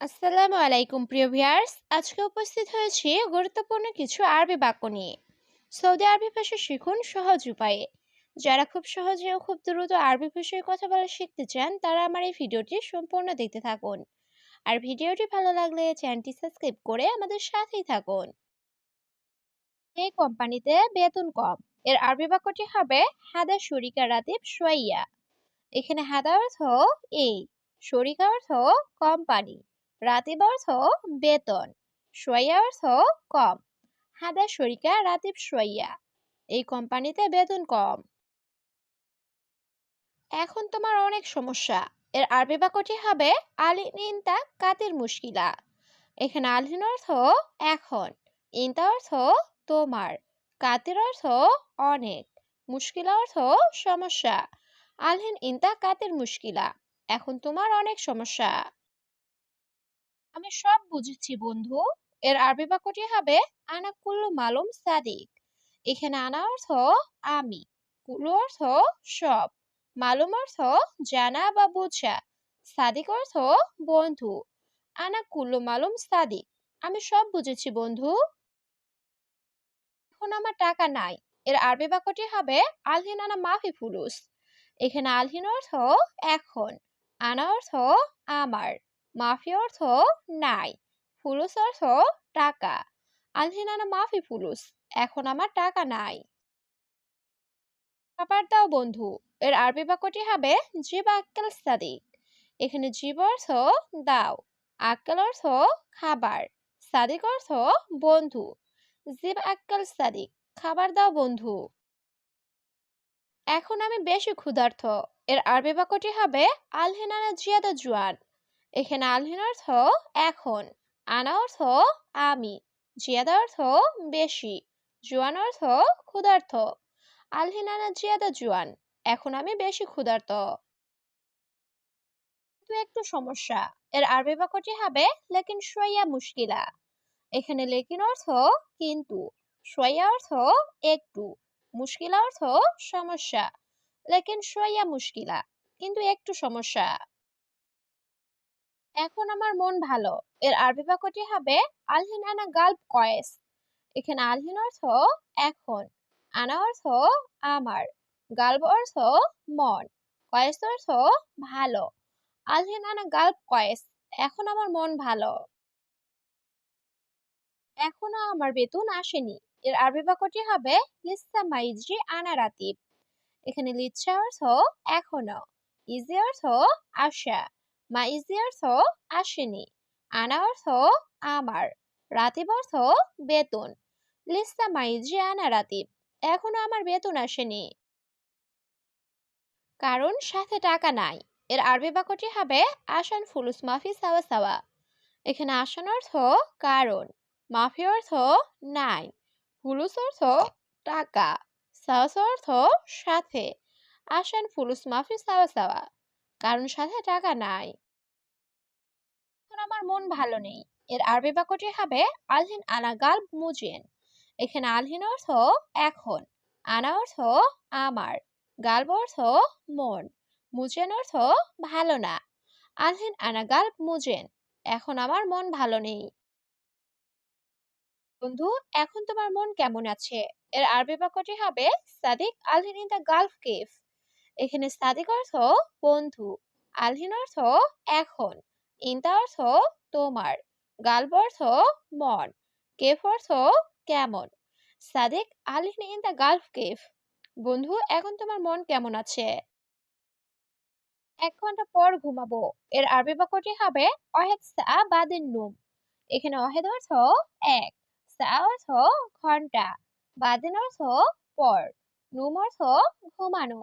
আসসালামু আলাইকুম, প্রিয় ভিয়ার্স আজকে উপস্থিত হয়েছি গুরুত্বপূর্ণ কিছু আরবি বাক্য নিয়ে। সৌদি আরবি ভাষা শিখুন সহজ উপায়ে। যারা খুব সহজে ও খুব দ্রুত আরবি ভাষায় কথা বলা শিখতে চান, তারা আমার এই ভিডিওটি সম্পূর্ণ দেখতে থাকুন। আর ভিডিওটি ভালো লাগলে চ্যানেলটি সাবস্ক্রাইব করে আমাদের সাথেই থাকুন। এই কোম্পানিতে বেতন কম। এর আরবি বাক্যটি হবে, হাদা শরিকা রাতিব সোয়াইয়া এখানে হাদা অর্থ, এই। শরিকা অর্থ, কোম্পানি। রাতিব অর্থ বেতন সোয়াইয়া অর্থ কম। হাদা শরিকা রাতিব সোয়াইয়া এই কোম্পানিতে বেতন কম। এখন তোমার অনেক সমস্যা। এর আরবি বাক্যটি হবে আলিন ইনতা কাতির মুশকিলা। এখানে আলিন অর্থ এখন, ইনতা অর্থ তোমার, কাতির অর্থ অনেক, মুশকিলা অর্থ সমস্যা। আলহিন ইনতা কাতির মুশকিলা, এখন তোমার অনেক সমস্যা। আমি সব বুঝেছি, বন্ধু। এর আরবি বাক্যটি হবে, আনা কুল্লু মালুম সাদিক। এখানে আনা অর্থ, আমি। কুল্লু অর্থ, সব। মালুম অর্থ, জানা বা বোঝা। সাদিক অর্থ, বন্ধু। আনা কুল্লু মালুম সাদিক। আমি সব বুঝেছি, বন্ধু। এখন আমার টাকা নাই। এর আরবি বাক্যটি হবে, আলহিন আনা মাফি ফুলুস। এখানে আলহিন অর্থ, এখন। আনা অর্থ, আমার। মাফি অর্থ নাই ফুলুস অর্থ টাকা। আলহিন আনা মাফি ফুলুস এখন আমার টাকা নাই। খাবার দাও বন্ধু, এর আরবি বাক্যটি হবে জীব আক্কেল সাদিক। এখানে জীব অর্থ দাও, আক্কেল অর্থ খাবার, সাদিক অর্থ বন্ধু। জীব আক্কেল সাদিক, খাবার দাও বন্ধু। এখন আমি বেশি ক্ষুধার্থ, এর আরবি বাক্যটি হবে আলহিনানা জিয়াদা জুয়ান। এখানে আলহিন অর্থ এখন, আনা অর্থ আমি, জিয়াদা অর্থ বেশি, জুয়ান অর্থ ক্ষুধার্থ আলহিন আনা জিয়াদা জুয়ান, এখন আমি বেশি ক্ষুধার্ত। একটু সমস্যা, এর আরবি বাক্যটি হবে লেকিন সোয়া মুশকিলা। এখানে লেকিন অর্থ কিন্তু সোয়া অর্থ একটু, মুশকিলা অর্থ সমস্যা, লেকিন সোয়া মুশকিলা কিন্তু একটু সমস্যা। এখন আমার মন ভালো। এর আরবি বাক্যটি হবে, আলহিন আনা গাল্প কয়েস। এখানে আলহিন অর্থ, এখন। আনা অর্থ, আমার। গাল্ব অর্থ, মন। কয়েস অর্থ, ভালো। আলহিন আনা গাল্প কয়েস। এখন আমার মন ভালো। এখনও আমার বেতন আসেনি। এর আরবি বাক্যটি হবে লিসা মাইজি আনা রাতিব। এখানে লিচ্ছা অর্থ, এখনও। ইজি অর্থ, আশা। মা ইজি অর্থ আসেনি, আনা অর্থ আমার, রাতিব অর্থ বেতন। লিসা মাইজি আনা রাতিব, এখনও আমার বেতন আসেনি। কারণ সাথে টাকা নাই, এর আরবি বাক্যটি হবে আসান ফুলুস মাফি সাওয়া সাওয়া। এখানে আসান অর্থ কারণ, মাফি অর্থ নাই, ফুলুস অর্থ টাকা সাওয়াস অর্থ সাথে, আসান ফুলুস মাফি সাওয়া সাওয়া। কারণ সাথে টাকা নাই। এখন আমার মন ভালো নেই। এর আরবি বাক্যটি হবে আলহিন আনা গাল মুজেন। এখানে আলহিন অর্থ এখন আনা অর্থ আমার গাল্ব অর্থ মন মুজেন অর্থ ভালো না। আলহিন আনা গাল্ব মুজেন এখন আমার মন ভালো নেই। বন্ধু এখন তোমার মন কেমন আছে? এর আরবি বাক্যটি হবে সাদিক আলহিন ইন দ্য গালফ কেভ। এখানে সাদিক অর্থ বন্ধু, আলহিন অর্থ এখন, ইন্তা অর্থ তোমার গালব অর্থ মন, কেফ অর্থ কেমন সাদিক আলহিন ইন দ্য কেভ বন্ধু, এখন তোমার মন কেমন আছে? এক ঘণ্টা পর ঘুমাবো, এর আরবি বাক্যটি হবে অহেদ সা বাদিন নুম, এখানে অহেদ অর্থ এক, সা অর্থ ঘণ্টা, বাদিন অর্থ পর, নুম অর্থ ঘুমানো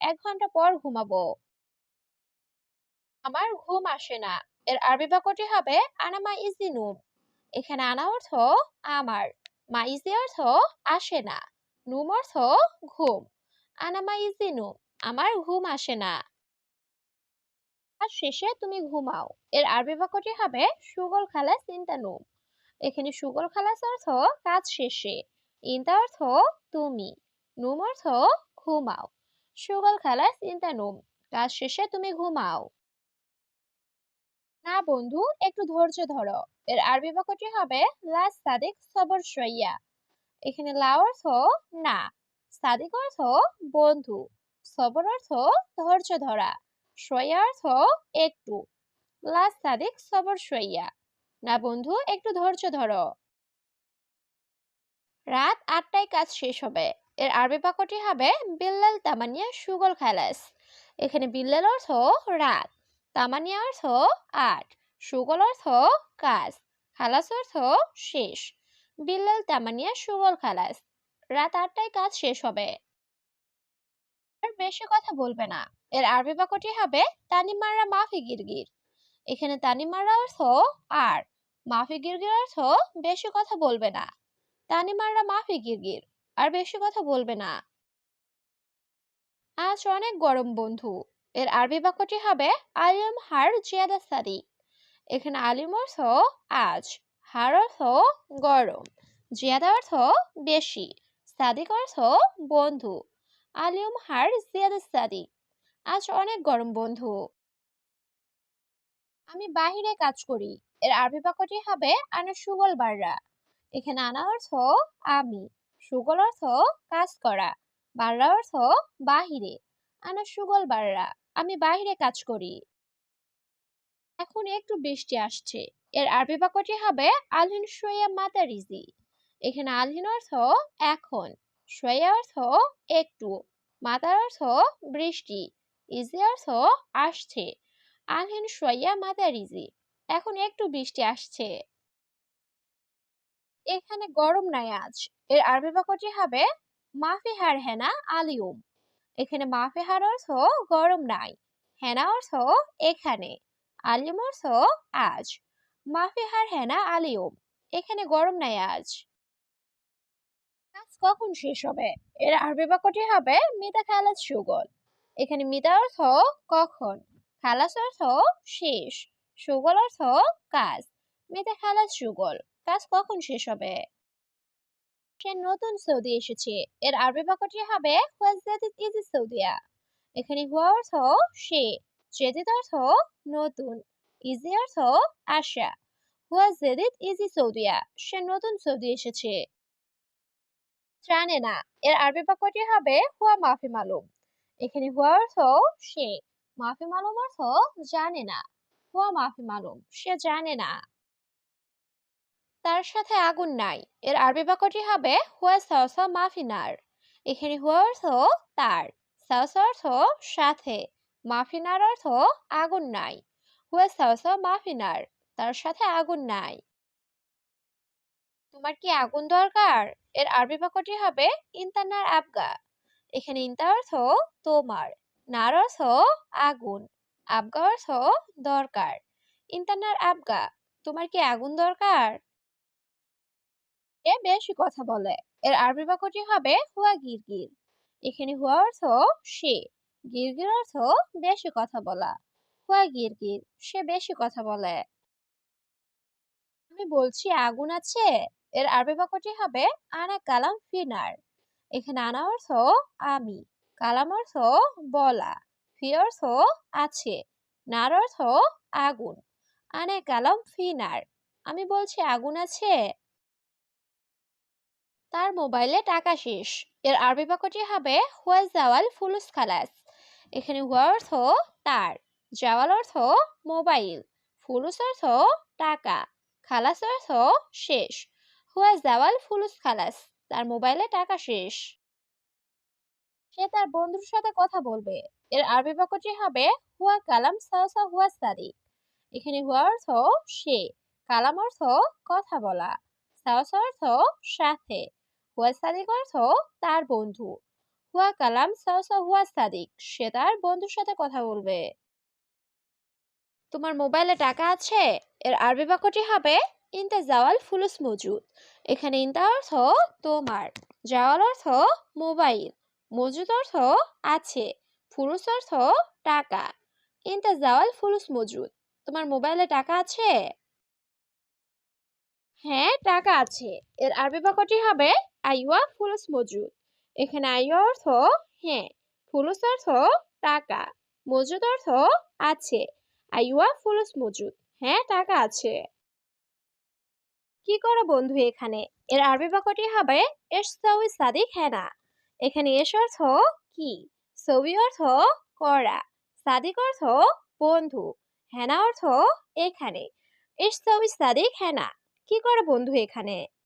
এক ঘণ্টা পর ঘুমাবো। আমার ঘুম আসে না। এর আরবি বাক্যটি হবে আনামা ইজি নুম। এখানে আনা অর্থ, আমার। মা ইজি অর্থ, আসে না। নুম অর্থ, ঘুম। আনামা ইজি নুম। আমার ঘুম আসে না। আর শেষে তুমি ঘুমাও। এর আরবি বাক্যটি হবে, সুগল খালাস ইন্তা নুম। এখানে সুগল খালাস অর্থ, কাজ শেষে। ইন্তা অর্থ, তুমি। নুম অর্থ ঘুমাও। সুগল খালাস ইন্তা নুম, কাজ শেষে তুমি ঘুমাও। না বন্ধু, একটু ধৈর্য ধরো। এর আরবি বাক্যটি হবে, লা সাদিক সবর এখানে লা অর্থ, না। সাদিক অর্থ, বন্ধু। সবর অর্থ, ধৈর্য ধরা। শইয়া অর্থ, একটু। লা সাদিক সবর না বন্ধু, একটু ধৈর্য ধরো। রাত আটটায় কাজ শেষ হবে। এর আরবি বাক্যটি হবে বিল্লাল তামানিয়া সুগল খালাস। এখানে বিল্লাল অর্থ রাত, তামানিয়া অর্থ আট, সুগল অর্থ কাজ, খালাস অর্থ শেষ। বিল্লাল তামানিয়া সুগল খালাস, রাত আটটায় কাজ শেষ হবে। বেশি কথা বলবে না। এর আরবি বাক্যটি হবে তানিমাররা মাফি গিরগির। এখানে তানিমাররা অর্থ আর, মাফি গিরগির অর্থ বেশি কথা বলবে না। তানিমাররা মাফি গিরগির। আর বেশি কথা বলবে না। আজ অনেক গরম বন্ধু। এর আরবি বাক্যটি হবে আলিম হার জিয়াদা সাদি এখানে আলিম অর্থ আজ, হার অর্থ গরম, জিয়াদা অর্থ বেশি, সাদিক অর্থ বন্ধু। আলিম হার জিয়াদা সাদি আজ অনেক গরম বন্ধু। আমি বাহিরে কাজ করি। এর আরবি বাক্যটি হবে, আনা সুগল বাররা। এখানে আনা অর্থ, আমি। সুগল অর্থ কাজ করা বাররা অর্থ বাহিরে। আনা সুগল বাররা আমি বাহিরে কাজ করি। এখন একটু বৃষ্টি আসছে। এর আরবি বাক্যটি হবে আলহিন সোয়া মাতারিজি এখানে আলহিন অর্থ এখন সোয়া অর্থ একটু মাতার অর্থ বৃষ্টি ইজি অর্থ আসছে। আলহিন সোয়া মাতারিজি এখন একটু বৃষ্টি আসছে। এখানে গরম নাই আজ। এর আরবি বাক্যটি হবে, মাফি হার হেনা আলিউম। এখানে মাফি হার অর্থ গরম নাই। হেনা অর্থ এখানে। আলিউম অর্থ আজ। মাফি হার হেনা আলিউম। এখানে গরম নাই আজ। কাজ কখন শেষ হবে? এর আরবি বাক্যটি হবে, মিতা খালাস সুগল। এখানে মিতা অর্থ কখন? খালাস অর্থ শেষ। সুগল অর্থ কাজ। মিতা খালাস সুগল। কাজ কখন শেষ হবে? সে নতুন সৌদি এসেছে। এর আরবি বাক্যটি হবে সৌদিয়া। এখানে হুয়া অর্থ সে অর্থ নতুন, ইজি অর্থ আশা। হুয়াজাদিদ ইজি সৌদিয়া। সে নতুন সৌদি এসেছে। জানে না, এর আরবি বাক্যটি হবে, হুয়া মাফি মালুম। এখানে হুয়া অর্থ সে, মাফি মালুম অর্থ জানে না। হুয়া মাফি মালুম। সে জানে না। তার সাথে আগুন নাই। এর আরবি বাক্যটি হবে, হুয়া সাওসা মাফিনার এখানে হুয়া অর্থ তার। সাওসা অর্থ সাথে। মাফিনার অর্থ আগুন নাই। হুয়া সাওসা মাফিনার তার সাথে আগুন নাই। তোমার কি আগুন দরকার? এর আরবি বাক্যটি হবে, ইন্তানার আবগা। এখানে ইন্তা অর্থ তোমার। নার অর্থ আগুন। আবগা অর্থ দরকার। ইন্তানার আবগা। তোমার কি আগুন দরকার? এ বেশি কথা বলে। এর আরবি বাক্যটি হবে হুয়া গিরগির। এখানে হুয়া অর্থ সে। গিরগির অর্থ বেশি কথা বলা। হুয়া গিরগির, সে বেশি কথা বলে। আমি বলছি আগুন আছে। এর আরবি বাক্যটি হবে আনা কালাম ফিনার। এখানে আনা অর্থ আমি। কালাম অর্থ বলা। ফি অর্থ আছে। নার অর্থ আগুন। আনা কালাম ফিনার। আমি বলছি আগুন আছে। তার মোবাইলে টাকা শেষ। এর আরবি বাক্যটি হবে, হুয়া জাওয়াল ফুলুস খালাস। এখানে হুয়া অর্থ তার, জাওয়াল অর্থ মোবাইল, ফুলুস অর্থ টাকা, খালাস অর্থ শেষ। হুয়া জাওয়াল ফুলুস খালাস। তার মোবাইলে টাকা শেষ। সে তার বন্ধুর সাথে কথা বলবে। এর আরবি বাক্যটি হবে, হুয়া কালাম সাওসা হুয়া সাদি এখানে হুয়া অর্থ সে, কালাম অর্থ কথা বলা, সাওসা অর্থ সাথে। হুয়া সাদিক অর্থ তার বন্ধু। হুয়া কালাম সাওসা হুয়া সাদিক সে তার বন্ধুর সাথে কথা বলবে। তোমার মোবাইলে টাকা আছে? এর আরবি বাক্যটি হবে, ইনতা জাওয়াল ফুলুস মজুদ। এখানে ইনতা অর্থ তোমার, জাওয়াল অর্থ মোবাইল, মজুদ অর্থ আছে, ফুলুস অর্থ টাকা। ইনতা জাওয়াল ফুলুস মজুদ। তোমার মোবাইলে টাকা আছে? হ্যাঁ টাকা আছে। এর আরবি বাক্যটি হবে আইওয়া ফুলুস মজুদ। এখানে আইওয়া অর্থ হ্যাঁ। ফুলুস অর্থ, টাকা। মজুদ অর্থ, আছে। আইওয়া ফুলুস মজুদ হ্যাঁ টাকা আছে। কি করো বন্ধু এখানে? এর আরবি বাক্যটি হবে, এস সৌই সাদিক হেনা এখানে এস অর্থ, কি? সৌই অর্থ, করা। সাদিক অর্থ, বন্ধু। হেনা অর্থ, এখানে। এস সৌই সাদিক হেনা কি করে বন্ধু এখানে?